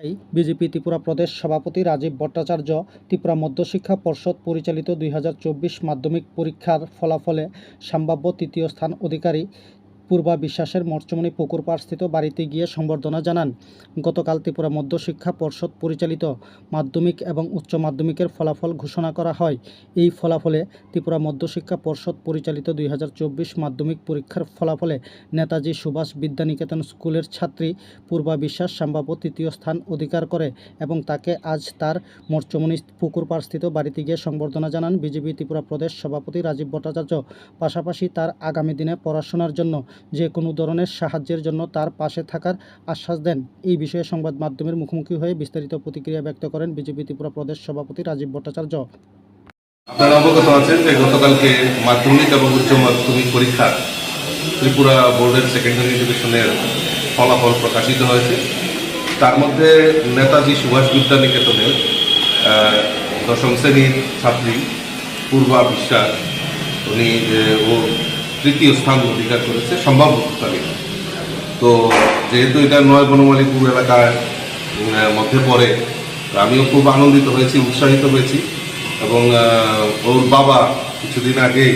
তাই বিজেপি ত্রিপুরা প্রদেশ সভাপতি রাজীব ভট্টাচার্য ত্রিপুরা মধ্যশিক্ষা পর্ষদ পরিচালিত দুই হাজার চব্বিশ মাধ্যমিক পরীক্ষার ফলাফলে সম্ভাব্য তৃতীয় স্থান অধিকারী পূর্বা বিশ্বাসের মর্চমণি পুকুর পাড়স্থিত বাড়িতে গিয়ে সংবর্ধনা জানান গতকাল ত্রিপুরা মধ্যশিক্ষা পর্ষদ পরিচালিত মাধ্যমিক এবং উচ্চ মাধ্যমিকের ফলাফল ঘোষণা করা হয়। এই ফলাফলে ত্রিপুরা মধ্যশিক্ষা পর্ষদ পরিচালিত দুই হাজার চব্বিশ মাধ্যমিক পরীক্ষার ফলাফলে নেতাজি সুভাষ বিদ্যানিকেতন স্কুলের ছাত্রী পূর্বা বিশ্বাস সম্ভাব্য তৃতীয় স্থান অধিকার করে এবং তাকে আজ তার মোর্চমণি পুকুর পাড়স্থিত বাড়িতে গিয়ে সংবর্ধনা জানান বিজেপি ত্রিপুরা প্রদেশ সভাপতি রাজীব ভট্টাচার্য। পাশাপাশি তার আগামী দিনে পড়াশোনার জন্য যে কোনো ধরনের সাহায্যের জন্য তার পাশে থাকার আশ্বাস দেন। এই বিষয়ে সংবাদ মাধ্যমের মুখোমুখি হয়ে বিস্তারিত প্রতিক্রিয়া ব্যক্ত করেন বিজেপি ত্রিপুরা প্রদেশ সভাপতি রাজীব ভট্টাচার্য। আপনারা অবগত আছেন যে গতকালকে মাধ্যমিক এবং উচ্চ মাধ্যমিক পরীক্ষা ত্রিপুরা বোর্ডের সেকেন্ডারি ডিভিশনের ফলাফল প্রকাশিত হয়েছে। তার মধ্যে নেতাজি সুভাষ বিদ্যানিকেতনের দশম শ্রেণির ছাত্রী পূর্বা বিশ্বাস, উনি ও তৃতীয় স্থান অধিকার করেছে, সম্ভাব্য তালিকা। তো যেহেতু এটা নয় বনমালীপুর এলাকার মধ্যে পড়ে আমিও খুব আনন্দিত হয়েছি, উৎসাহিত হয়েছি। এবং ওর বাবা কিছুদিন আগেই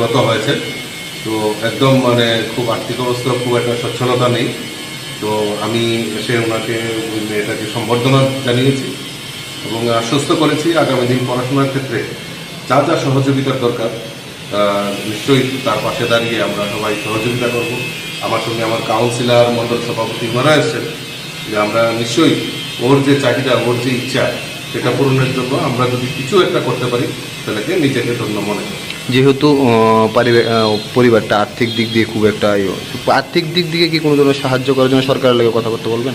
গত হয়েছে। তো একদম মানে খুব আর্থিক অবস্থা, খুব একটা সচ্ছলতা নেই। তো আমি এসে ওনাকে, ওই মেয়েটাকে সম্বর্ধনা জানিয়েছি এবং আশ্বস্ত করেছি আগামী দিন পড়াশোনার ক্ষেত্রে যা যা সহযোগিতার দরকার নিশ্চয়ই তার পাশে দাঁড়িয়ে আমরা সবাই সহযোগিতা করব। আমার সঙ্গে আমার কাউন্সিলর মণ্ডল সভাপতি মারা এসেছেন যে আমরা নিশ্চয়ই ওর যে চাহিদা ওর যে ইচ্ছা সেটা পূরণের জন্য আমরা যদি কিছু একটা করতে পারি তাহলে নিজেকে ধন্য মনে করি। যেহেতু পরিবারটা আর্থিক দিক দিয়ে খুব একটা ইয়ে, আর্থিক দিক থেকে কি কোনো ধরনের সাহায্য করার জন্য সরকারের লাগে কথা করতে বলবেন?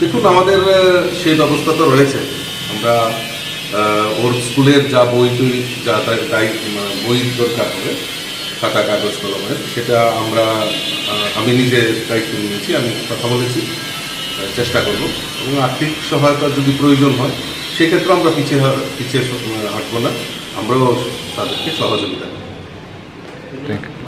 দেখুন আমাদের সেই ব্যবস্থা তো রয়েছে। আমরা ওর স্কুলের যা বই টই যা তার দায়ী মানে বই দরকার হবে, খাতা, কাগজ, কলমের, সেটা আমরা আমি নিজে দায়িত্ব নিয়েছি, আমি কথা বলেছি চেষ্টা করব। এবং আর্থিক সহায়তা যদি প্রয়োজন হয়, সেক্ষেত্রে আমরা পিছিয়ে পিছিয়ে হাঁটবো না। আমরাও তাদেরকে সহযোগিতা করব